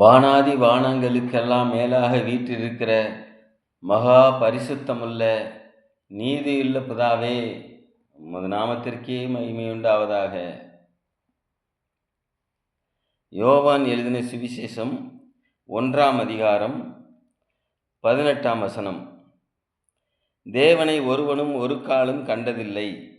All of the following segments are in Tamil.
வானாதி வானங்களுக்கெல்லாம் மேலாக வீற்றிருக்கிற மகா பரிசுத்தமுள்ள நீதியுள்ள பிதாவே உமது நாமத்திற்கே மகிமையுண்டாவதாக யோவான் எழுதின சுவிசேஷம் ஒன்றாம் அதிகாரம் பதினெட்டாம் வசனம். தேவனை ஒருவனும் ஒரு காலும் கண்டதில்லை.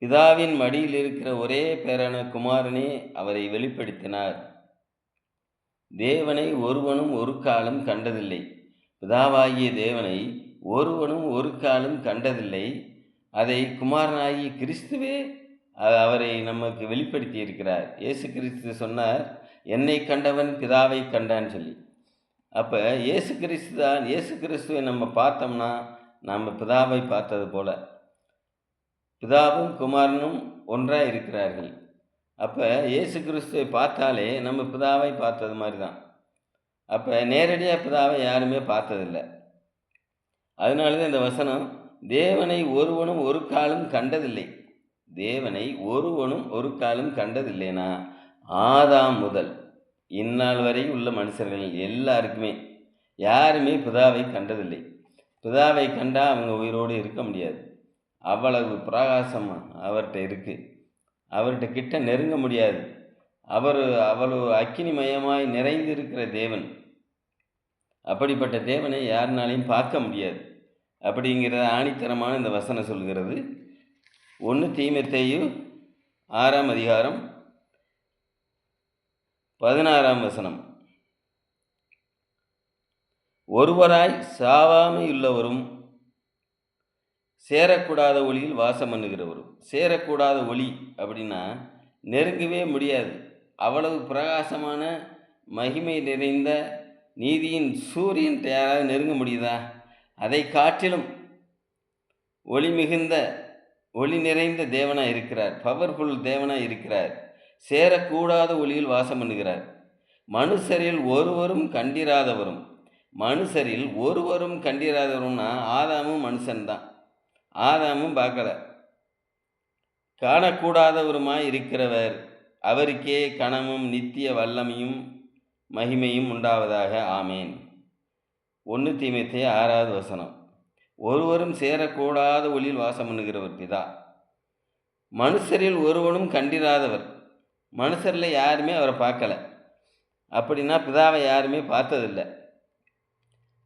பிதாவின் மடியில் இருக்கிற ஒரே பேரான குமாரனே அவரை வெளிப்படுத்தினார். தேவனை ஒருவனும் ஒரு காலம் கண்டதில்லை. பிதாவாகிய தேவனை ஒருவனும் ஒரு காலம் கண்டதில்லை. அதை குமாரனாகிய கிறிஸ்துவே அவரை நமக்கு வெளிப்படுத்தி இருக்கிறார் இயேசு கிறிஸ்து சொன்னார் என்னை கண்டவன் பிதாவை கண்டான்னு சொல்லி. அப்போ இயேசு கிறிஸ்து தான் இயேசு கிறிஸ்துவை நம்ம பார்த்தோம்னா நம்ம பிதாவை பார்த்தது போல. பிதாவும் குமாரனும் ஒன்றாக இருக்கிறார்கள் அப்போ இயேசு கிறிஸ்துவை பார்த்தாலே நம்ம பிதாவை பார்த்தது மாதிரி தான் அப்போ நேரடியாக பிதாவை யாருமே பார்த்ததில்லை. அதனால தான் இந்த வசனம் தேவனை ஒருவனும் ஒரு காலம் கண்டதில்லை. தேவனை ஒருவனும் ஒரு காலம் கண்டதில்லைனா? ஆதாம் முதல். இந்நாள் வரை உள்ள மனுஷர்கள் எல்லாருக்குமே. யாருமே பிதாவை கண்டதில்லை. பிதாவை கண்டால் அவங்க உயிரோடு இருக்க முடியாது. அவ்வளவு பிரகாசம் அவர்கிட்ட இருக்குது அவர்கிட்ட கிட்ட நெருங்க முடியாது. அவர் அவ்வளவு அக்கினிமயமாய் நிறைந்திருக்கிற தேவன். அப்படிப்பட்ட தேவனை யாருனாலையும் பார்க்க முடியாது. அப்படிங்கிறத ஆணித்தரமான இந்த வசனம் சொல்கிறது. ஒன்று தீமத்தேயு ஆறாம் அதிகாரம் பதினாறாம் வசனம். ஒருவராய் சாவாமையுள்ளவரும் சேரக்கூடாத ஒளியில் வாசம் பண்ணுகிறவரும். சேரக்கூடாத ஒளி அப்படின்னா நெருங்கவே முடியாது. அவ்வளவு பிரகாசமான மகிமை நிறைந்த நீதியின் சூரியன் யாராவது நெருங்க முடியுதா? அதை காட்டிலும் ஒளி மிகுந்த ஒளி நிறைந்த தேவனாக இருக்கிறார். பவர்ஃபுல் தேவனாக இருக்கிறார். சேரக்கூடாத ஒளியில் வாசம் பண்ணுகிறார். மனுஷரில் ஒருவரும் கண்டிராதவரும். மனுஷரில் ஒருவரும் கண்டிராதவரும்னா ஆதாமும் மனுஷன்தான். ஆதாமும் பார்க்கல. காணக்கூடாதவருமாய் இருக்கிறவர் அவருக்கே கணமும் நித்திய வல்லமையும் மகிமையும் உண்டாவதாக. ஆமேன். ஒன்று தீமைத்தே ஆறாவது வசனம். ஒருவரும் சேரக்கூடாத ஒளியில் வாசம் பண்ணுகிறவர் பிதா. மனுஷரில் ஒருவனும் கண்டிராதவர். மனுஷரில் யாருமே அவரை பார்க்கல. அப்படின்னா பிதாவை யாருமே பார்த்ததில்லை.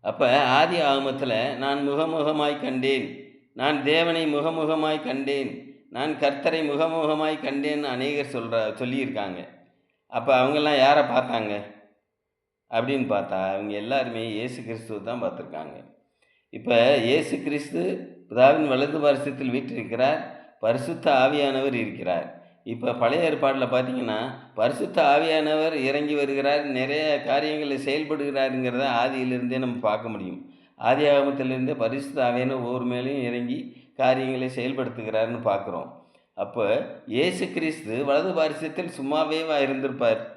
அப்போ ஆதி ஆகமத்தில் நான் முகமுகமாய் கண்டேன். நான் தேவனை முகமுகமாய் கண்டேன். நான் கர்த்தரை முகமுகமாய் கண்டேன்னு அநேகர் சொல்கிற சொல்லியிருக்காங்க. அப்போ அவங்கெல்லாம் யாரை பார்த்தாங்க? அப்படின்னு பார்த்தா அவங்க எல்லாருமே இயேசு கிறிஸ்துவை தான் பார்த்துருக்காங்க. இப்போ இயேசு கிறிஸ்து பிதாவின் வலது பரிசுத்தில் வீற்றிருக்கிறார். பரிசுத்த ஆவியானவர் இருக்கிறார். இப்போ பழைய ஏற்பாட்டில் பார்த்தீங்கன்னா பரிசுத்த ஆவியானவர் இறங்கி வருகிறார். நிறைய காரியங்களை செயல்படுகிறாருங்கிறத ஆதியிலிருந்தே நம்ம பார்க்க முடியும். ஆதி பரிசுத்தாவேன்னு ஒவ்வொரு மேலேயும் இறங்கி காரியங்களை செயல்படுத்துகிறாருன்னு பார்க்குறோம். அப்போ இயேசு கிறிஸ்து வலது பாரிசத்தில் சும்மாவே இருந்திருப்பார்?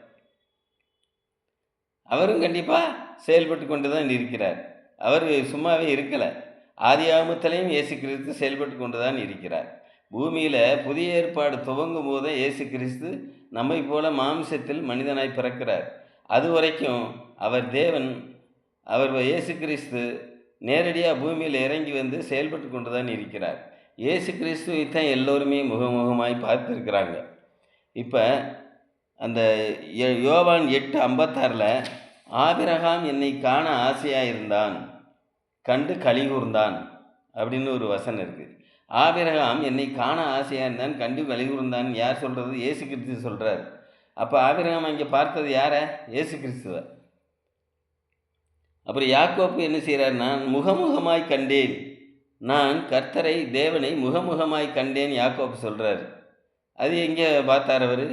அவரும் கண்டிப்பாக செயல்பட்டு கொண்டு தான் இருக்கிறார். அவர் சும்மாவே இருக்கலை. ஆதியாகமத்திலையும் இயேசு கிறிஸ்து செயல்பட்டு கொண்டு தான் இருக்கிறார். பூமியில் புதிய ஏற்பாடு துவங்கும் போதே இயேசு கிறிஸ்து நம்மை போல மாம்சத்தில் மனிதனாய் பிறக்கிறார். அது வரைக்கும் அவர் தேவன் அவர் இயேசு கிறிஸ்து நேரடியாக பூமியில் இறங்கி வந்து செயல்பட்டு கொண்டு தான் இருக்கிறார். இயேசு கிறிஸ்துவை தான் எல்லோருமே முகமுகமாய் பார்த்துருக்குறாங்க. இப்போ அந்த யோ- யோவான் எட்டு ஐம்பத்தாறில் ஆபிரகாம் என்னை காண ஆசையாக இருந்தான் கண்டு களி கூர்ந்தான் அப்படின்னு ஒரு வசனம் இருக்குது ஆபிரகாம் என்னை காண ஆசையாக இருந்தான் கண்டு களி கூர்ந்தான் யார் சொல்கிறது இயேசு கிறிஸ்து சொல்கிறார் அப்போ ஆபிரகாம் அங்கே பார்த்தது யாரை? இயேசு கிறிஸ்துவை. அப்புறம் யாக்கோப்பு என்ன செய்கிறார்? நான் முகமுகமாய் கண்டேன். நான் கர்த்தரை தேவனை முகமுகமாய் கண்டேன் யாக்கோப்பு சொல்கிறார் அது எங்கே பார்த்தார் அவர்?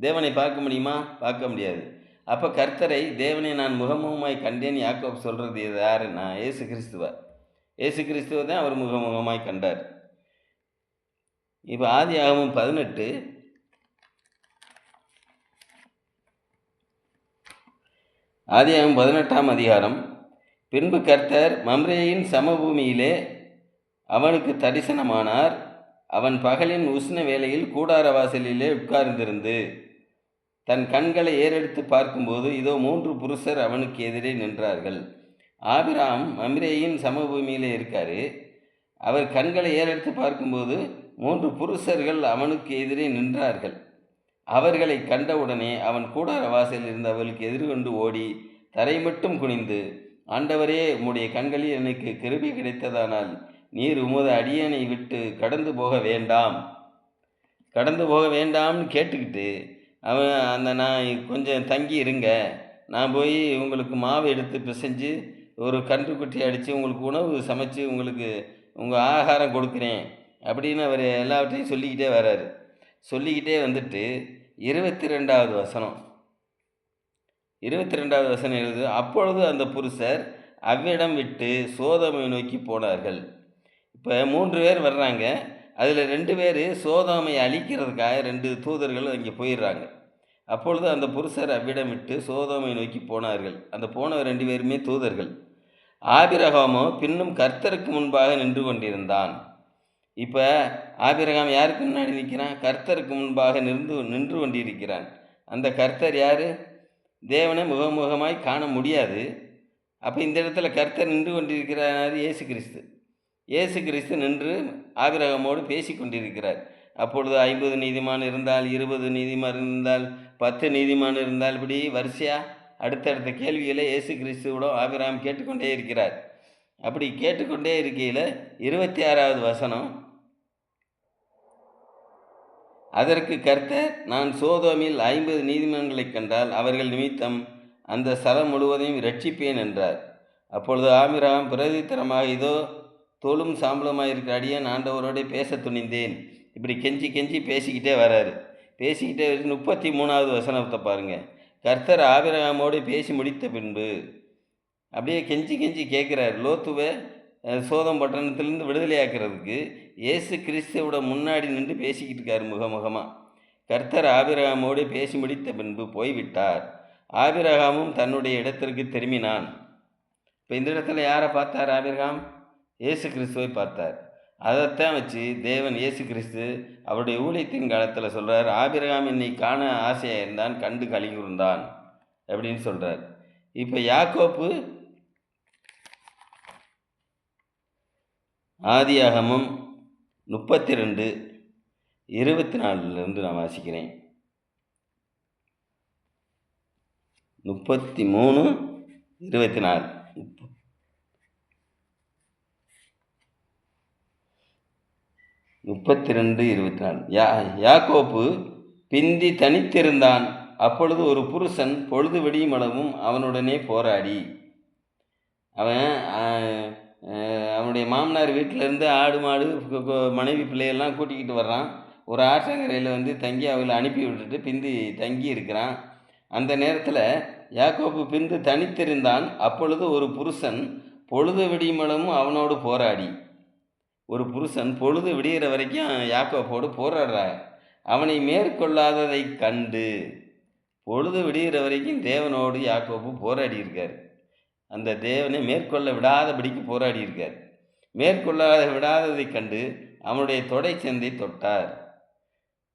தேவனை பார்க்க முடியுமா? பார்க்க முடியாது. அப்போ கர்த்தரை தேவனை நான் முகமுகமாய் கண்டேன் யாக்கோப்பு சொல்கிறது இது யாருன்னா ஏசு கிறிஸ்துவ. ஏசு கிறிஸ்துவ தான் அவர் முகமுகமாய் கண்டார். இப்போ ஆதி ஆகமும் பதினெட்டு. ஆதியாகமம் பதினெட்டாம் அதிகாரம். பின்பு கர்த்தர் மம்ரேயின் சமபூமியிலே அவனுக்கு தரிசனமானார். அவன் பகலின் உஷ்ண வேளையில் கூடார வாசலிலே உட்கார்ந்திருந்து தன் கண்களை ஏறெடுத்து பார்க்கும்போது இதோ மூன்று புருஷர் அவனுக்கு எதிரே நின்றார்கள். ஆபிராம் மம்ரேயின் சமபூமியிலே இருக்கார். அவர் கண்களை ஏறெடுத்து பார்க்கும்போது மூன்று புருஷர்கள் அவனுக்கு எதிரே நின்றார்கள். அவர்களை கண்டவுடனே அவன் கூடார வாசலில் இருந்து அவளுக்கு எதிர்கொண்டு ஓடி தரை மட்டும் குனிந்து ஆண்டவரே உம்முடைய கண்களில் எனக்கு கிருபி கிடைத்ததானால் நீர் உமது அடியனை விட்டு கடந்து போக வேண்டாம். கடந்து போக வேண்டாம்னு கேட்டுக்கிட்டு அவன் அந்த நான் கொஞ்சம் தங்கி இருங்க. நான் போய் உங்களுக்கு மாவு எடுத்து பிசைஞ்சு ஒரு கன்றுக்குட்டி அடித்து உங்களுக்கு உணவு சமைச்சு உங்களுக்கு உங்கள் ஆகாரம் கொடுக்குறேன் அப்படின்னு அவர் எல்லாவற்றையும் சொல்லிக்கிட்டே வர்றாரு சொல்லிக்கிட்டே வந்துட்டு இருபத்தி ரெண்டாவது வசனம். இருபத்தி ரெண்டாவது வசனம் எழுது அப்பொழுது அந்த புருஷர் அவ்விடம் விட்டு சோதமை நோக்கி போனார்கள். இப்போ மூன்று பேர் வர்றாங்க. அதில் ரெண்டு பேர் சோதாமை அழிக்கிறதுக்காக ரெண்டு தூதர்கள் அங்கே போயிடுறாங்க. அப்பொழுது அந்த புருஷர் அவ்விடம் விட்டு சோதோமை நோக்கி போனார்கள். அந்த போன ரெண்டு பேருமே தூதர்கள். ஆபிரகாமோ பின்னும் கர்த்தருக்கு முன்பாக நின்று கொண்டிருந்தான். இப்போ ஆபிரகாம் யாருக்கு முன்னாடி நிற்கிறான் கர்த்தருக்கு முன்பாக நின்று நின்று கொண்டிருக்கிறான். அந்த கர்த்தர் யார்? தேவனை முகமுகமாய் காண முடியாது. அப்போ இந்த இடத்துல கர்த்தர் நின்று கொண்டிருக்கிறார் இயேசு கிறிஸ்து. இயேசு கிறிஸ்து நின்று ஆபிரகமோடு பேசி கொண்டிருக்கிறார் அப்பொழுது ஐம்பது நீதிமான் இருந்தால் இருபது நீதிமான் இருந்தால் பத்து நீதிமான் இருந்தால் இப்படி வரிசையாக அடுத்தடுத்த கேள்விகளை இயேசு கிறிஸ்துவோட ஆபிரகாம் கேட்டுக்கொண்டே இருக்கிறார். அப்படி கேட்டுக்கொண்டே இருக்கையில் இருபத்தி ஆறாவது வசனம் அதற்கு கர்த்தர் நான் சோதோமில் ஐம்பது நீதிமன்றங்களைக் கண்டால் அவர்கள் நிமித்தம் அந்த ஸ்தலம் முழுவதையும் ரட்சிப்பேன் என்றார். அப்பொழுது ஆமிராம் பிரதித்தரமாக இதோ தோளும் சாம்பலமாக இருக்கிற அடியேன் ஆண்டவரோட பேச துணிந்தேன். இப்படி கெஞ்சி கெஞ்சி பேசிக்கிட்டே வராரு. பேசிக்கிட்டே முப்பத்தி மூணாவது வசனத்தை பாருங்கள் கர்த்தர் ஆபிரகாமோடு பேசி முடித்த பின்பு அப்படியே கெஞ்சி கெஞ்சி கேட்குறாரு லோத்துவை சோதம் பட்டணத்திலிருந்து விடுதலையாக்குறதுக்கு இயேசு கிறிஸ்துவோட முன்னாடி நின்று பேசிக்கிட்டு இருக்கார் முகமுகமாக கர்த்தர் ஆபிரகாமோடு பேசி முடித்த பின்பு போய்விட்டார். ஆபிரகாமும் தன்னுடைய இடத்திற்கு திரும்பினான். இப்போ இந்த இடத்துல யாரை பார்த்தார் ஆபிரகாம்? இயேசு கிறிஸ்துவை பார்த்தார். அதைத்தான் வச்சு தேவன் இயேசு கிறிஸ்து அவருடைய ஊழியத்தின் காலத்தில் சொல்கிறார் ஆபிரகாம் என்னை காண ஆசையாக இருந்தான் கண்டு கலிகுர்ந்தான். அப்படின்னு சொல்கிறார் இப்போ யாக்கோப்பு ஆதியாகமம் முப்பத்தி ரெண்டு இருபத்தி நாலுலேருந்து நான் வாசிக்கிறேன். முப்பத்தி மூணு இருபத்தி நாலு முப்பத்தி ரெண்டு இருபத்தி நாலு யா யாக்கோப்பு பிந்தி தனித்திருந்தான். அப்பொழுது ஒரு புருஷன் பொழுது வெடியும் அளவும் அவனுடனே போராடி. அவன் மாமனார் வீட்டிலேருந்து ஆடு மாடு மனைவி பிள்ளையெல்லாம் கூட்டிக்கிட்டு வர்றான். ஒரு ஆற்றங்கரையில் வந்து தங்கி அவளை அனுப்பி விட்டுட்டு பிந்தி தங்கி இருக்கிறான். அந்த நேரத்தில் யாக்கோப்பு பிந்து தனித்திருந்தான். அப்பொழுது ஒரு புருஷன் பொழுது விடியுமளவும் அவனோடு போராடி. ஒரு புருஷன் பொழுது விடிகிற வரைக்கும் யாக்கோப்போடு போராடுறா அவனை மேற்கொள்ளாததை கண்டு பொழுது விடிகிற வரைக்கும் தேவனோடு யாக்கோப்பு போராடி இருக்கார். அந்த தேவனை மேற்கொள்ள விடாதபடிக்கு போராடி இருக்கார். மேற்கொள்ளாத விடாததைக் கண்டு அவனுடைய தொடை தொட்டார்.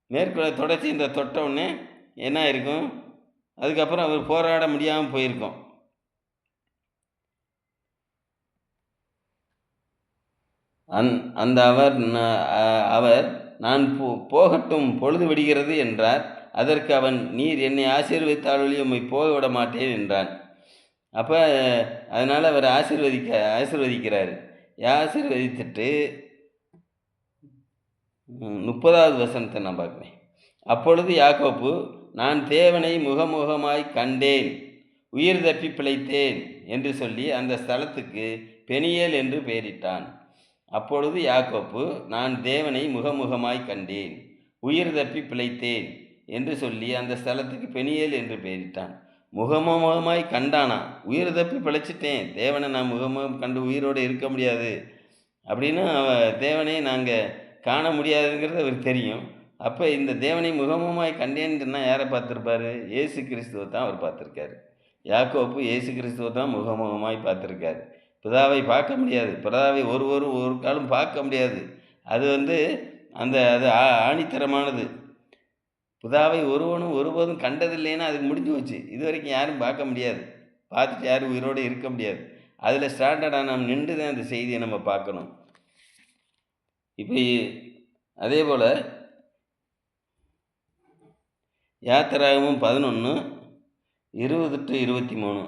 மேற்கொள்ள தொடை சந்தை தொட்ட உடனே என்ன இருக்கும் அதுக்கப்புறம் அவர் போராட முடியாமல் போயிருக்கோம். அந் அந்த அவர் அவர் நான் போ போகட்டும் பொழுது விடுகிறது என்றார். அதற்கு அவன் நீர் என்னை ஆசீர்வதித்தாலொழி உம்மை போக விட மாட்டேன் என்றான். அப்போ அதனால் அவர் ஆசீர்வதிக்க ஆசீர்வதிக்கிறார். ஆசீர்வதித்துட்டு முப்பதாவது வசனத்தை நான் பார்க்குறேன். அப்பொழுது யாக்கோப்பு நான் தேவனை முகமுகமாய் கண்டேன் உயிர் தப்பி பிழைத்தேன் என்று சொல்லி அந்த ஸ்தலத்துக்கு பெனியேல் என்று பெயரிட்டான். அப்பொழுது யாக்கோப்பு நான் தேவனை முகமுகமாய் கண்டேன் உயிர் தப்பி பிழைத்தேன் என்று சொல்லி அந்த ஸ்தலத்துக்கு பெனியேல் என்று பெயரிட்டான். முகமுகமாய் கண்டானா? உயிர் தப்பி பிழைச்சிட்டேன். தேவனை நான் முகமுகம் கண்டு உயிரோடு இருக்க முடியாது. அப்படின்னு அவ தேவனை நாங்கள் காண முடியாதுங்கிறது அவருக்கு தெரியும். அப்போ இந்த தேவனை முகமுகமாய் கண்டேன்னு யாரை பார்த்துருப்பாரு? இயேசு கிறிஸ்துவை தான் அவர் பார்த்துருக்காரு. யாக்கோப்பு ஏசு கிறிஸ்துவை தான் முகமுகமாய் பார்த்துருக்காரு. பிதாவை பார்க்க முடியாது. பிதாவை ஒருவரும் ஒரு காலம் பார்க்க முடியாது. அது வந்து அந்த அது ஆ- ஆணித்தரமானது. புதாவை ஒருவனும் ஒருபோதும் கண்டதில்லைன்னா அதுக்கு முடிஞ்சு போச்சு. இது வரைக்கும் யாரும் பார்க்க முடியாது. பார்த்துட்டு யாரும் உயிரோடு இருக்க முடியாது. அதில் ஸ்டாண்டர்டாக நாம் நின்று தான் அந்த செய்தியை நம்ம பார்க்கணும். இப்போ அதே போல் யாத்திராகமும் பதினொன்று இருபது டு இருபத்தி மூணு.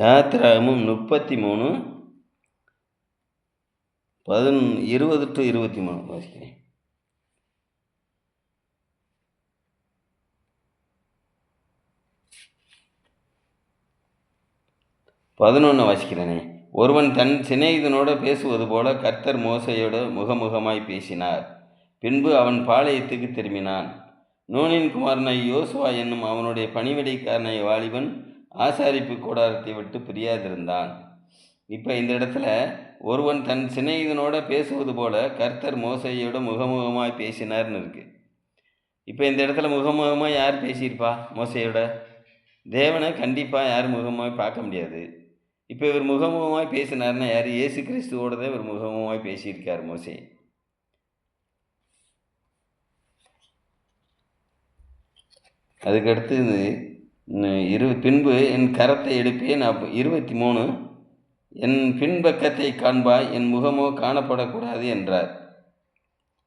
யாத்திராகமும் முப்பத்தி மூணு பதின் இருபது டு இருபத்தி மூணு வாசிக்கிறேன். பதினொன்று வாசிக்கிறேனே. ஒருவன் தன் சிநேகிதனோடு பேசுவது போல கர்த்தர் மோசையோடு முகமுகமாய் பேசினார். பின்பு அவன் பாளையத்துக்கு திரும்பினான். நூனின் குமாரனை யோசுவா என்னும் அவனுடைய பணிவிடைக்காரனை வாலிபன் ஆசாரிப்பு கூடாரத்தை விட்டு பிரியாதிருந்தான். இப்போ இந்த இடத்துல ஒருவன் தன் சிநேகிதனோட பேசுவது போல கர்த்தர் மோசையோட முகமுகமாய் பேசினார்னு இருக்கு. இப்போ இந்த இடத்துல முகமுகமாக யார் பேசியிருப்பா மோசையோட? தேவனை கண்டிப்பாக யார் முகமாய் பார்க்க முடியாது. இப்போ இவர் முகமுகமாக பேசினார்னா யார்? இயேசு கிறிஸ்துவோட தான் இவர் முகமுகமாக பேசியிருக்கார் மோசே. அதுக்கடுத்து இரு பின்பு என் கரத்தை எடுப்பேன். அப் இருபத்தி மூணு என் பின்பக்கத்தை காண்பாய் என் முகமோ காணப்படக்கூடாது என்றார்.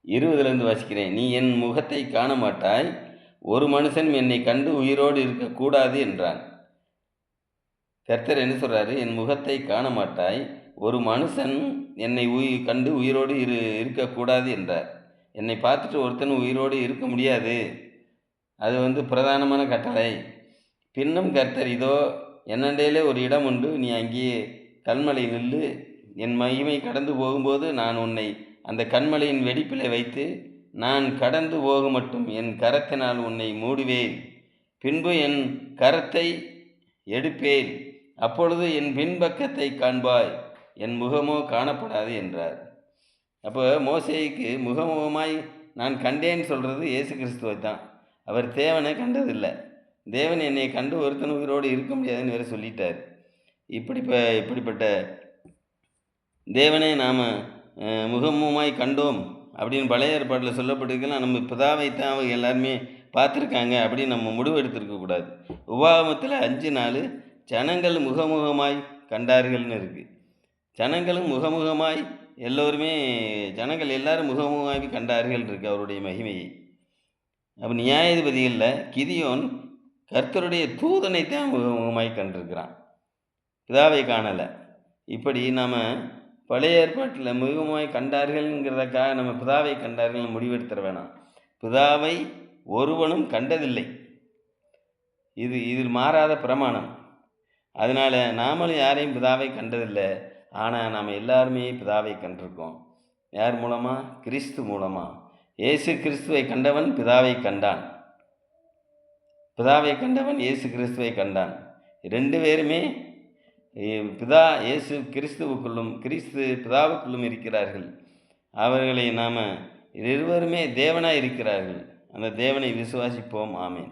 இருபதுலேருந்து வாசிக்கிறேன். நீ என் முகத்தை காண மாட்டாய் ஒரு மனுஷன் என்னை கண்டு உயிரோடு இருக்கக்கூடாது என்றான். கர்த்தர் என்ன சொல்கிறாரு என் முகத்தை காண மாட்டாய் ஒரு மனுஷன் என்னை உயிர் கண்டு உயிரோடு இரு இருக்கக்கூடாது என்றார். என்னை பார்த்துட்டு ஒருத்தன் உயிரோடு இருக்க முடியாது. அது வந்து பிரதானமான கட்டளை. பின்னும் கர்த்தர் இதோ என்னண்டையிலே ஒரு இடம் உண்டு நீ அங்கேயே கல்மலை நில்லு. என் மகிமை கடந்து போகும்போது நான் உன்னை அந்த கண்மலையின் வெடிப்பில் வைத்து நான் கடந்து போக மட்டும் என் கரத்தினால் உன்னை மூடுவேன். பின்பு என் கரத்தை எடுப்பேன். அப்பொழுது என் பின்பக்கத்தை காண்பாய். என் முகமோ காணப்படாது என்றார். அப்போ மோசைக்கு முகமுகமாய் நான் கண்டேன்னு சொல்கிறது இயேசு கிறிஸ்துவை தான். அவர் தேவனை கண்டதில்லை. தேவன் என்னை கண்டு ஒருத்தன் உயிரோடு இருக்க முடியாதுன்னு வேறு சொல்லிட்டார். இப்படி இப்படிப்பட்ட தேவனை நாம் முகமுகமாய் கண்டோம் அப்படின்னு பழைய ஏற்பாட்டில் சொல்லப்பட்டிருக்கலாம் நம்ம பிதாவை தான் அவங்க எல்லாருமே பார்த்துருக்காங்க அப்படின்னு நம்ம முடிவு எடுத்துருக்கக்கூடாது உபாகமத்தில் அஞ்சு நாள் ஜனங்கள் முகமுகமாய் கண்டார்கள்னு இருக்குது ஜனங்களும் முகமுகமாய் எல்லோருமே ஜனங்கள் எல்லாரும் முகமுகமாய் கண்டார்கள் இருக்கு அவருடைய மகிமையை. அப்போ நியாயாதிபதிகளில் கிதியோன் கர்த்தருடைய தூதனை தான் முகமுகமாய் கண்டிருக்கிறான். பிதாவை காணலை. இப்படி நாம் பழைய ஏற்பாட்டில் முகமாய் கண்டார்கள்ங்கிறதுக்காக நம்ம பிதாவை கண்டார்கள் முடிவெடுத்துட வேணாம். பிதாவை ஒருவனும் கண்டதில்லை. இது இதில் மாறாத பிரமாணம். அதனால் நாமளும் யாரையும் பிதாவை கண்டதில்லை. ஆனால் நாம் எல்லாருமே பிதாவை கண்டிருக்கோம். யார் மூலமாக கிறிஸ்து மூலமாக இயேசு கிறிஸ்துவை கண்டவன் பிதாவை கண்டான். பிதாவை கண்டவன் இயேசு கிறிஸ்துவை கண்டான். ரெண்டு பேருமே பிதா இயேசு கிறிஸ்துவுக்குள்ளும் கிறிஸ்து பிதாவுக்குள்ளும் இருக்கிறார்கள். அவர்களை நாம் இருவருமே தேவனாக இருக்கிறார்கள். அந்த தேவனை விசுவாசிப்போம். ஆமேன்.